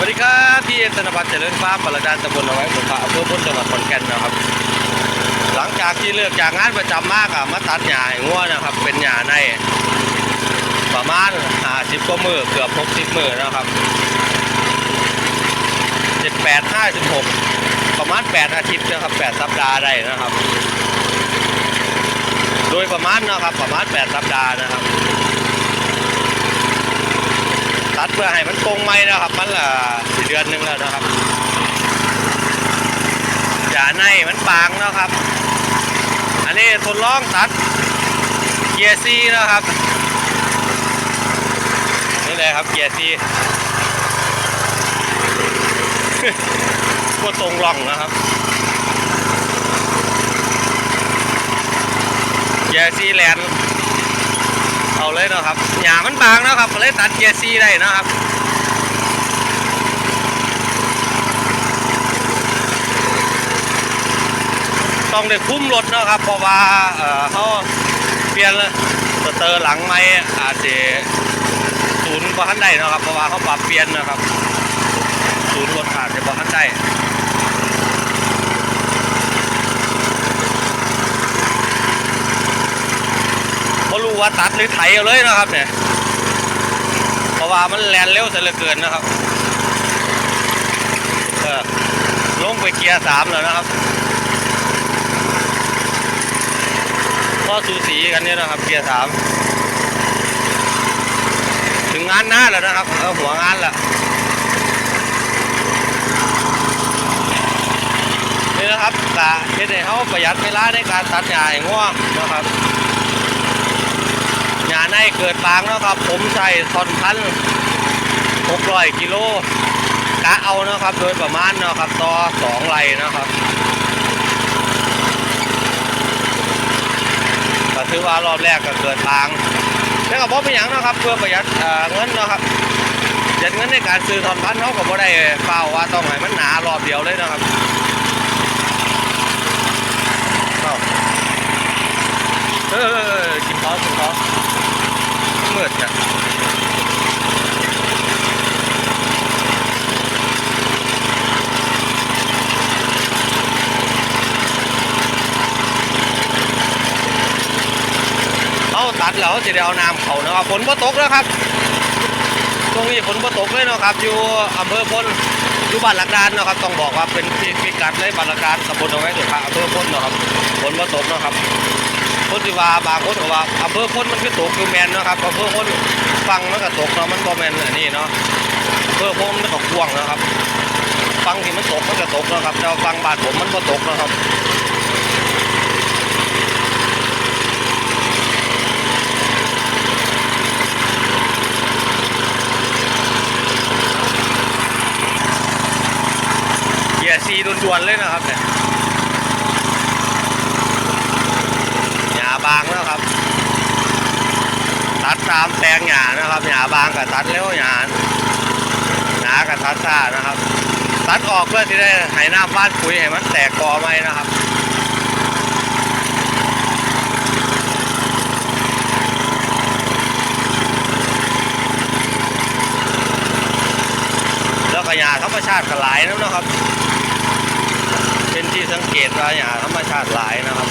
สวัสดีครับพี่เอ็นธนพัฒน์เจริญฟ้าร์มบรดานตำบลเอาไว้สุภาอำเภอพุทธจังหวัดขอนแก่นนะครับ หลังจากที่เลิกจากงานประจำมากอะมาตัดหญ้าให้งัวนะครับ เป็นหญ้าในประมาณ50กว่ามือเกือบ60มือนะครับ78 56ปดห้าสิบหกประมาณ8อาทิตย์นะครับ8สัปดาห์ได้นะครับ โดยประมาณนะครับประมาณ8สัปดาห์นะครับ ตัดเพื่อให้มันตรงไหมนะครับ มันละสี่เดือนหนึ่งแล้วนะครับ อย่าในมันบางนะครับ อันนี้ทดลองตัดเกียร์ซีนะครับนี่เลยครับเกียร์ซีก็ตรงร่องนะครับเกียร์ซีแลนด์ เอาเลยนะครับหยามันบางนะครับก็เลยตัดเกียร์ซีได้นะครับต้องได้คุ้มรถนะครับ เพราะว่าเออเขาเปลี่ยนสเตอร์หลังไม่อาจจะศูนย์บ่ทันได้นะครับ เพราะว่าเขาปรับเปลี่ยนนะครับศูนย์รถอาจจะบ่ทันได้ ไม่รู้ ว่าตัดหรือไถเอาเลยนะครับเนี่ยเพราะว่ามันแลนเร็วซะเหลือเกินนะครับเออลงไปเกียร์สามแล้วนะครับก็สูสีกันเนี่ยนะครับ เกียร์สามถึงงานหน้าแล้วนะครับเออหัวงานล้วนี่นะครับกะเฮ็ดให้เขาประหยัดเวลาในการตัดหญ้าง่วงนะครับาในเกิดบางเนาะครับ ผมใส่ทอนพันหกร้อยกิโลกะเอานะครับ โดยประมาณนะครับต่อสองไร่นะครับก็ถือว่ารอบแรกก็เกิดบางแล้วก็บอกเป็นอย่างนะครับ เพื่อประหยัดเงินนะครับประหยัดเงินในการซื้อทอนพันเขาก็บ่ได้เฝ้าว่าต้องให้มันหนารอบเดียวเลยนะครับเออเออเออกินเขากินเขาืดอะเอาตัดแล้วจะได้เอาน้ำเขานะครับฝนบ่ตกแล้วครับ ตรงนี้ฝนบ่ตกเลยเนาะครับ อยู่อำเภอพลอยู่บ้านหลักดานเนาะครับ ต้องบอกว่าเป็นพิกัดเลยบ้านหลักดานตำบลเอาไว้สุดอำเภอพลเนาะครับฝนบ่ตกนะครับ คนที่ว่าบางคนก็ว่าอำเภอพ้นมันคือตกคือแมนเนาะครับอำเภอพ้นฟังมันก็ตกเนาะมันบ่แมนอันนี้เนาะอำเภอพ้นมันก็กว้างเนาะครับฟังที่มันตกมันก็ตกเนาะครับแต่ฟังบานผมมันบ่ตกเนาะครับเกียร์ซีด่วนๆเลยนะครับเนี่ยหญ้าบางแล้วครับ ตัดตามแปลงหญ้านะครับหญ้าบางกับตัดเร็วหญ้าหนากับตัดซ่านะครับ ตัดออกเพื่อที่ได้ให้หน้าบ้านปุ๋ยให้มันแตกกอไหมนะครับแล้วก็หญ้าธรรมชาติก็หลายนะนะครับ เป็นที่สังเกตว่าหญ้าธรรมชาติหลายนะครับ